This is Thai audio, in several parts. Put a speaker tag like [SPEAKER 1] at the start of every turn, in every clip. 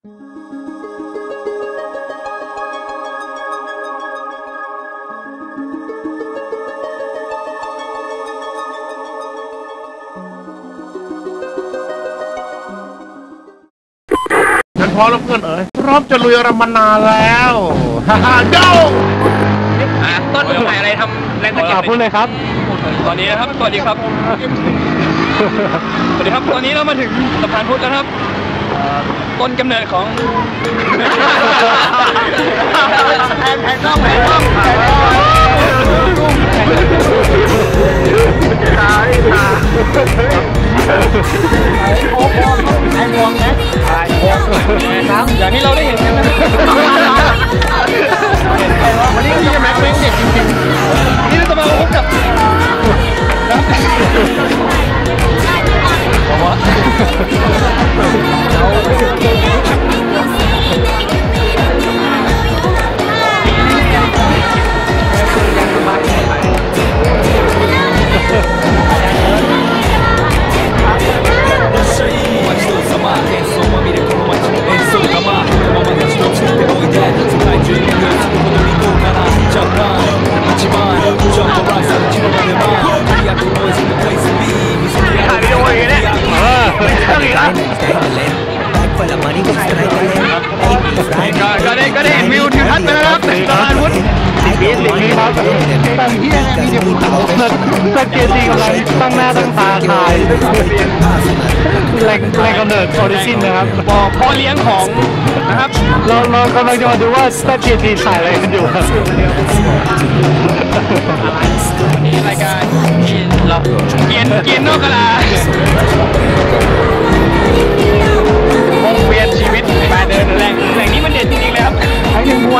[SPEAKER 1] ฉันพร้อมแล้วเพื่อนเอ๋ยพร้อมจะลุยอะไรมานานแล้วฮ่าฮ่าเจ้า
[SPEAKER 2] อะต้นมือใหม่อะไรทำแรงตะเกียบ
[SPEAKER 1] พูดเลยครับ
[SPEAKER 2] ตอนนี้นะครับ สวัสดีครับ สวัสดีครับ ตอนนี้เรามาถึงสะพานพุทธแล้วครับเอ่อ ต้นกำเนิดของ
[SPEAKER 1] แผนแผนต้องแผนต้องแผนต
[SPEAKER 2] สิ่
[SPEAKER 1] งนี้ครับตั้งที่มีเดียวสเกตตีกำลังตั้งหน้าตั้งตาถ่ายแรงแรงกำเนิดออริจินนะครับ
[SPEAKER 2] บอกพ่อเลี้ยงของนะครับ
[SPEAKER 1] เราเรากำลังจะมาดูว่าสเกตตีถ่ายอะไรกันอยู่ครับ
[SPEAKER 2] นี่รายการเราเกียนเกียนนอกกะลา เวียนชีวิตมาเดินแหล่งแหล่งนี้มันเด็ดจริงๆเลยครับ
[SPEAKER 1] ไอ้หนึ่งม้ว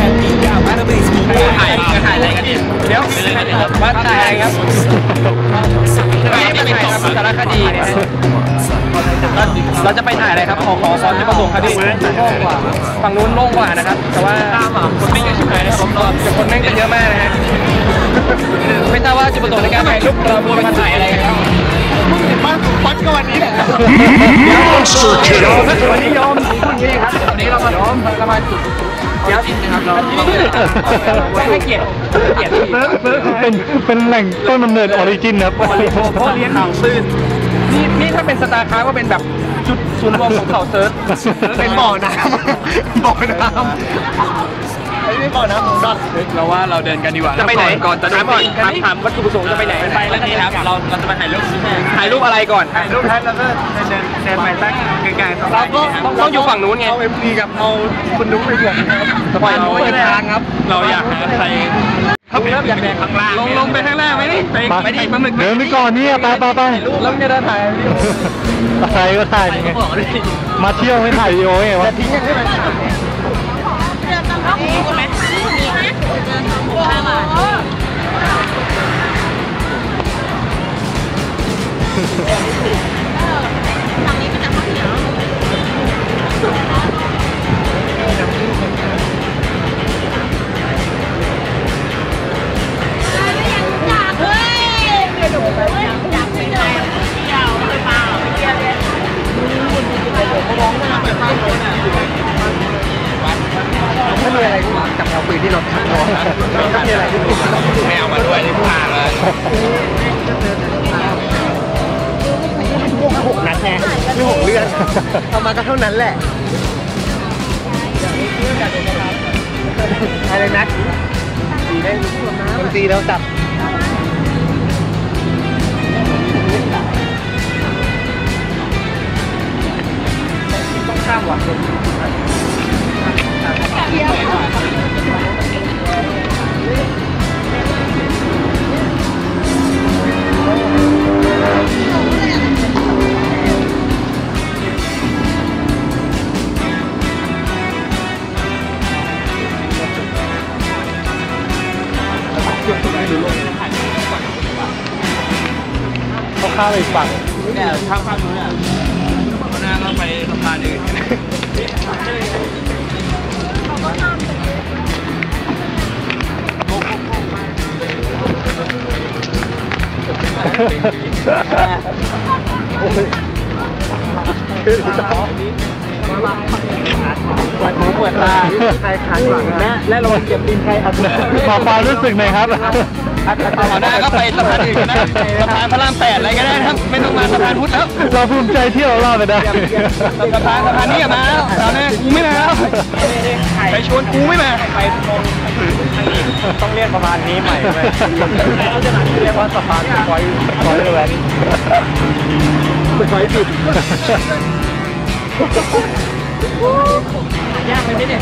[SPEAKER 1] ดี๋ยวว่า
[SPEAKER 2] ถ่ายอะไรครับไม่ได้ไปถ่ายสารคดีนะฮะเราจะไปถ่ายอะไรครับขอขอขอที่ประสงค์ครับพี่ฝั่งนู้นโล่งกว่านะครับ แต่ว่าคนไม่เยอะชิบหายนะครับแต่คนแม่งจะเยอะมากนะฮะไม่ทราบว่าจุดประสงค์ในการถ่ายรูปเราควรมาถ่ายอะไรกันครับ
[SPEAKER 1] ปัดก็วันนี้แหละ
[SPEAKER 2] ยอมวันนี้ยอมคุณนี่ครับวันนี้เรามายอมเรามาจุด เดี๋ยวนะครับเราไม่ให้เกียรติเกียรติพี่
[SPEAKER 1] เป็นเป็นแหล่งต้นกำเนิดออริจินครับ
[SPEAKER 2] พ่อเลี้ยงพ่อเลี้ยงเขาตื้นนี่นี่ถ้าเป็นสตาร์คราฟก็เป็นแบบจุดศูนย์รวมของเขาเซิร์ฟ
[SPEAKER 1] เป็นบ่อน้ำบ่อน้ำ ไอ้นี่บ่อน้ำของดอน
[SPEAKER 2] เราว่าเราเดินกันดีกว่าจะไปไหนก่อนจะถามก่อนถามถามวัตถุประสงค์จะไปไหนไปแล้วนี่ครับเราเราจะไปถ่ายรูปถ่ายรูปอะไรก่อนถ่ายรูป
[SPEAKER 1] ท้ายแล้วก็เดินเดินไปตั้งกลางๆ
[SPEAKER 2] เราก็ต้องอยู่ฝั่งนู้นไง
[SPEAKER 1] เอาเอ็มดีกับเอาคุณนุ๊กไปบวกนะครับ
[SPEAKER 2] สบาย
[SPEAKER 1] เรา
[SPEAKER 2] เปิดทางครับ เราอยากหาใครเขาเริ่มอยากแดงข้างล่างลงลงไปข้างล่างไหมนี่ไปไปดิปลาหมึก
[SPEAKER 1] เดินไปก่อนเนี่ยไปไปไป
[SPEAKER 2] แล้วจะได้ถ่ายวิดีโอ
[SPEAKER 1] ถ่ายก็ถ่ายยังไงมาเที่ยวไม่ถ่ายวีดีโอไงวะ
[SPEAKER 2] ทิ้งกันใช่ไหม
[SPEAKER 1] ถ้าบาท แน่ที่หกเลือดเอามาก็เท่านั้นแหละอะไรนัดตีได้ดนตรีแล้วจับ
[SPEAKER 2] ต้องข้ามว่ะ
[SPEAKER 1] ข้ามไปอีกฝั่ง
[SPEAKER 2] เนี่ยข้ามข้ามนู้นเนี่ยหน้าก็ไปสะพานอื่นปวดหูปวดตาใครขาหลังและและระวังเก็บดินใครอัด
[SPEAKER 1] บอกความรู้สึกหน่อยครับ
[SPEAKER 2] ต่อหน้าก็ไปสะพานอื่นก็ได้สะพานพระรามแปดอะไรก็ได้ครับ ไม่ต้องมาสะพานพุทธแล้ว
[SPEAKER 1] เราภูมิใจเที่ยวรอบไปได้
[SPEAKER 2] สะพานสะพานนี้อย่ามาแล้วตอนนี้กูไม่มาแล้วไปชวนกูไม่มาไป
[SPEAKER 1] ต้องเรียกประมาณนี้ใหม่ไหมเรียกว่าสะพานคอยคอยแหวนคอยผิด
[SPEAKER 2] ยากไหมเนี่ย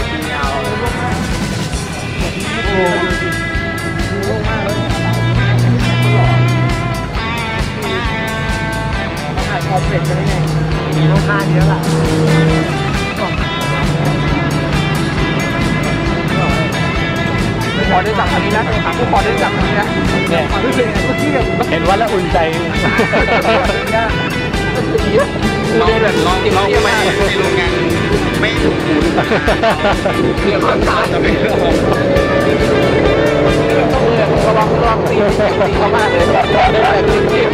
[SPEAKER 1] มา
[SPEAKER 2] ด้วยถ่ายคอมเพล็กซ์กันได้ไงมีต้องค่าเยอะล่ะพอได้จับอันนี้นะถามผู้พอได้จับอันนี้นะ
[SPEAKER 1] เนี่ย
[SPEAKER 2] ความรู้สึกเมื่อกี้เนี่ย
[SPEAKER 1] เห็นว่าแล้วอุ่นใจ
[SPEAKER 2] ลองแบบลองลองไปในโรงงาน ไม่ถูกคูณเรียกว่าตาจะไม่เรื่องระวังระวังตีตีเขามากเลยแบบได้แต่จริง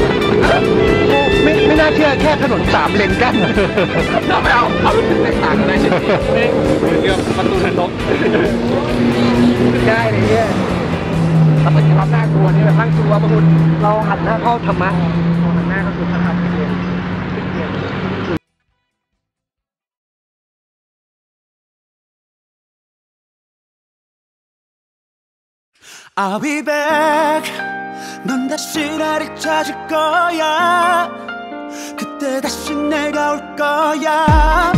[SPEAKER 1] ไม่ไม่น่าเชื่อแค่ถนนสามเลนกั้น
[SPEAKER 2] ๆเราไม่เอาเอารู้สึกแตกต่างกันได้จริงๆเรื่องประตูนรกได้เลยเนี่ยถ้าเป็นความน่ากลัวนี่แบบนั่งกลัวบางคนเราหันหน้าเข้าธรรมะหันหน้าก็คือพระธรรมเ I'll
[SPEAKER 3] be back. 넌 다시 나를 찾을 거야. 그때 다시 내가 올 거야